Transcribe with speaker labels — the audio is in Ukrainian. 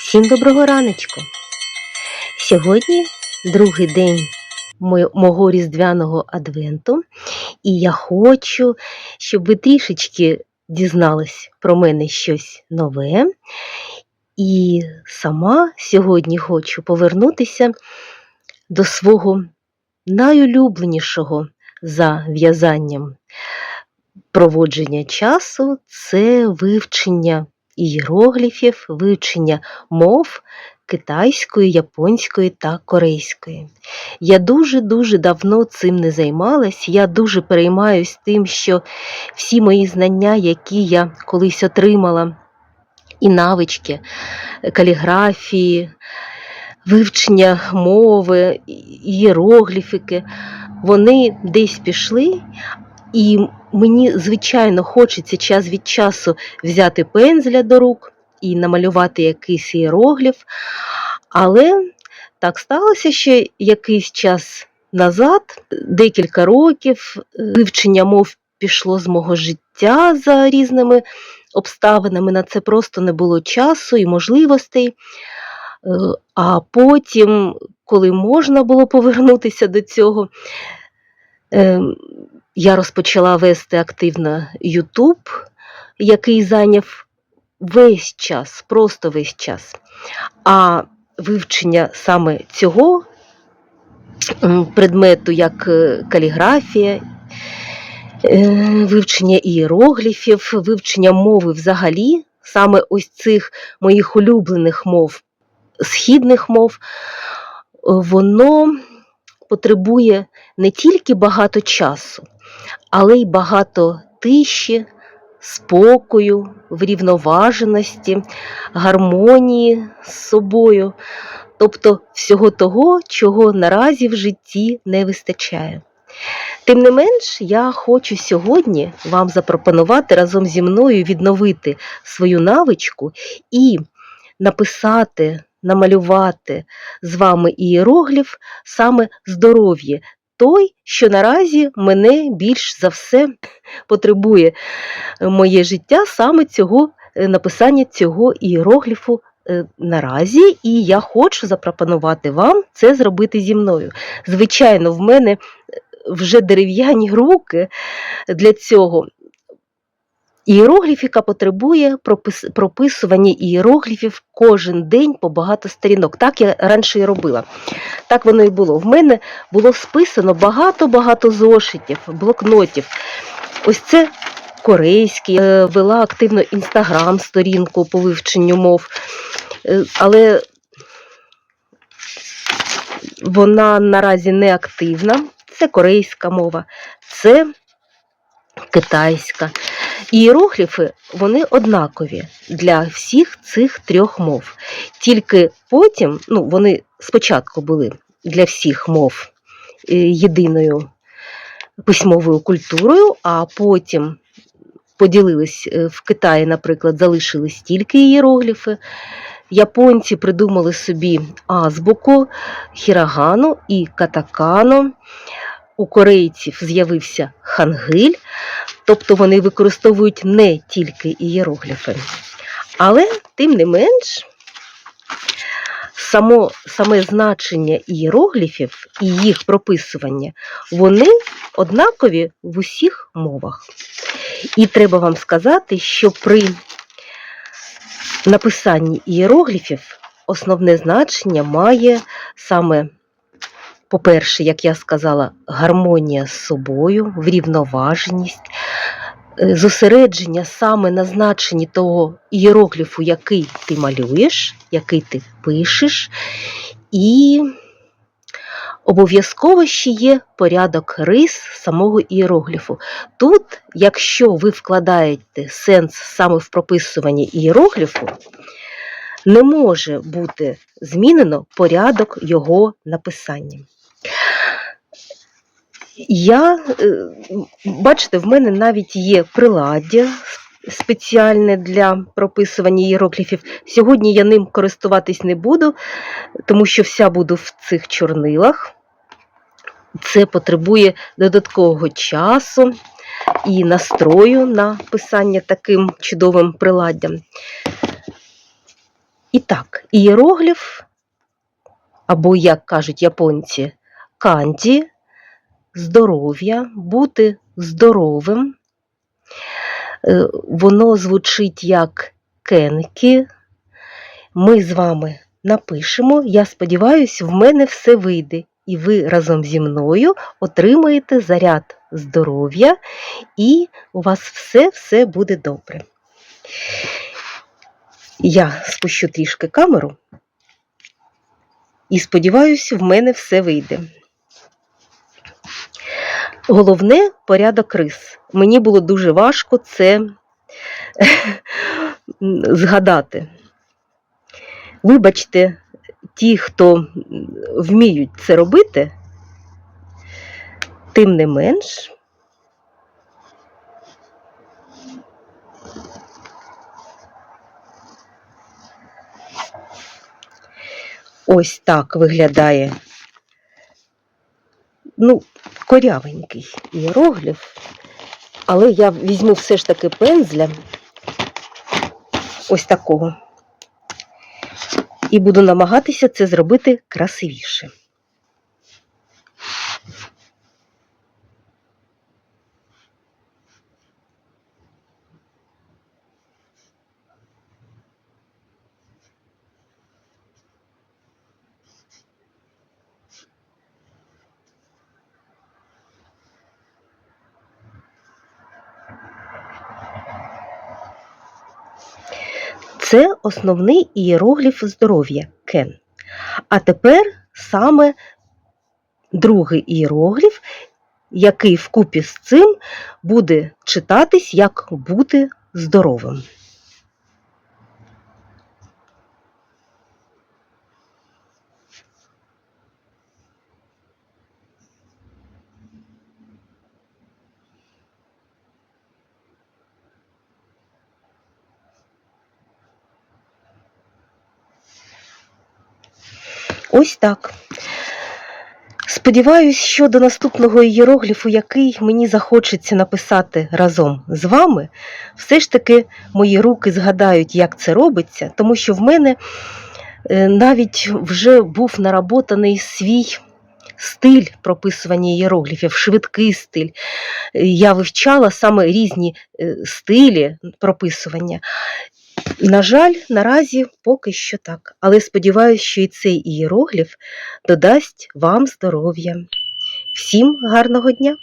Speaker 1: Всім доброго раночку. Сьогодні другий день мого різдвяного адвенту, і я хочу, щоб ви трішечки дізнались про мене щось нове. І сама сьогодні хочу повернутися до свого найулюбленішого за в'язанням проводження часу це вивчення ієрогліфів, вивчення мов китайської, японської та корейської. Я дуже-дуже давно цим не займалась. Я дуже переймаюсь тим, що всі мої знання, які я колись отримала, і навички каліграфії, вивчення мови, ієрогліфіки, вони десь пішли, і мені, звичайно, хочеться час від часу взяти пензля до рук і намалювати якийсь іерогліф. Але так сталося, що якийсь час назад, декілька років, вивчення мов пішло з мого життя за різними обставинами. На це просто не було часу і можливостей. Е, А потім, коли можна було повернутися до цього, ем, я розпочала вести активно YouTube, який зайняв весь час, просто весь час. А вивчення саме цього предмету, як е, каліграфія, е, вивчення ієрогліфів, вивчення мови взагалі, саме ось цих моїх улюблених мов, східних мов, воно потребує не тільки багато часу, але й багато тиші, спокою, врівноваженості, гармонії з собою, тобто всього того, чого наразі в житті не вистачає. Тим не менш, я хочу сьогодні вам запропонувати разом зі мною відновити свою навичку і написати, намалювати з вами ієрогліф саме здоров'я, той, що наразі мене більш за все потребує е, моє життя саме цього е, написання цього іерогліфу е, наразі, і я хочу запропонувати вам це зробити зі мною. Звичайно, в мене вже дерев'яні руки для цього. Ієрогліфіка потребує пропис- прописування ієрогліфів кожен день по багато сторінок. Так я раніше і робила. Так воно і було. В мене було списано багато-багато зошитів, блокнотів. Ось це корейський, е, вела активно інстаграм-сторінку по вивченню мов, Е, але вона наразі не активна. Це корейська мова, це китайська. Ієрогліфи вони однакові для всіх цих трьох мов. Тільки потім, ну, вони спочатку були для всіх мов е, єдиною письмовою культурою, а потім поділились е, в Китаї, наприклад, залишились тільки ієрогліфи. Японці придумали собі азбуку, хірагану і катакану. У корейців з'явився хангиль, тобто вони використовують не тільки ієрогліфи. Але, тим не менш, само, саме значення ієрогліфів і їх прописування, вони однакові в усіх мовах. І треба вам сказати, що при написанні ієрогліфів основне значення має саме, по-перше, як я сказала, гармонія з собою, врівноваженість, е, зосередження саме на значенні того ієрогліфу, який ти малюєш, який ти пишеш, і обов'язково ще є порядок рис самого ієрогліфу. Тут, якщо ви вкладаєте сенс саме в прописуванні ієрогліфу, не може бути змінено порядок його написання. Я, е, бачите, в мене навіть є приладдя спеціальне для прописування іерогліфів. Сьогодні я ним користуватись не буду, тому що вся буду в цих чорнилах. Це потребує додаткового часу і настрою на писання таким чудовим приладдям. І так, ієрогліф, або, як кажуть японці, канді, здоров'я, бути здоровим. Е, Воно звучить як кенкі. Ми з вами напишемо. Я сподіваюся, в мене все вийде. І ви разом зі мною отримаєте заряд здоров'я, і у вас все-все буде добре. Я спущу трішки камеру і сподіваюся, в мене все вийде. Головне порядок рис. Мені було дуже важко це згадати. Вибачте, ті, хто вміють це робити, тим не менш. Ось так виглядає ну, корявенький іерогліф, але я візьму все ж таки пензля ось такого. І буду намагатися це зробити красивіше. Це основний ієрогліф здоров'я кен. А тепер саме другий ієрогліф, який вкупі з цим буде читатись як бути здоровим. Ось так. Сподіваюсь, що до наступного ієрогліфу, який мені захочеться написати разом з вами, все ж таки мої руки згадають, як це робиться, тому що в мене е, навіть вже був наработаний свій стиль прописування ієрогліфів, швидкий стиль. Я вивчала саме різні е, стилі прописування. На жаль, наразі поки що так. Але сподіваюся, що і цей ієрогліф додасть вам здоров'я. Всім гарного дня!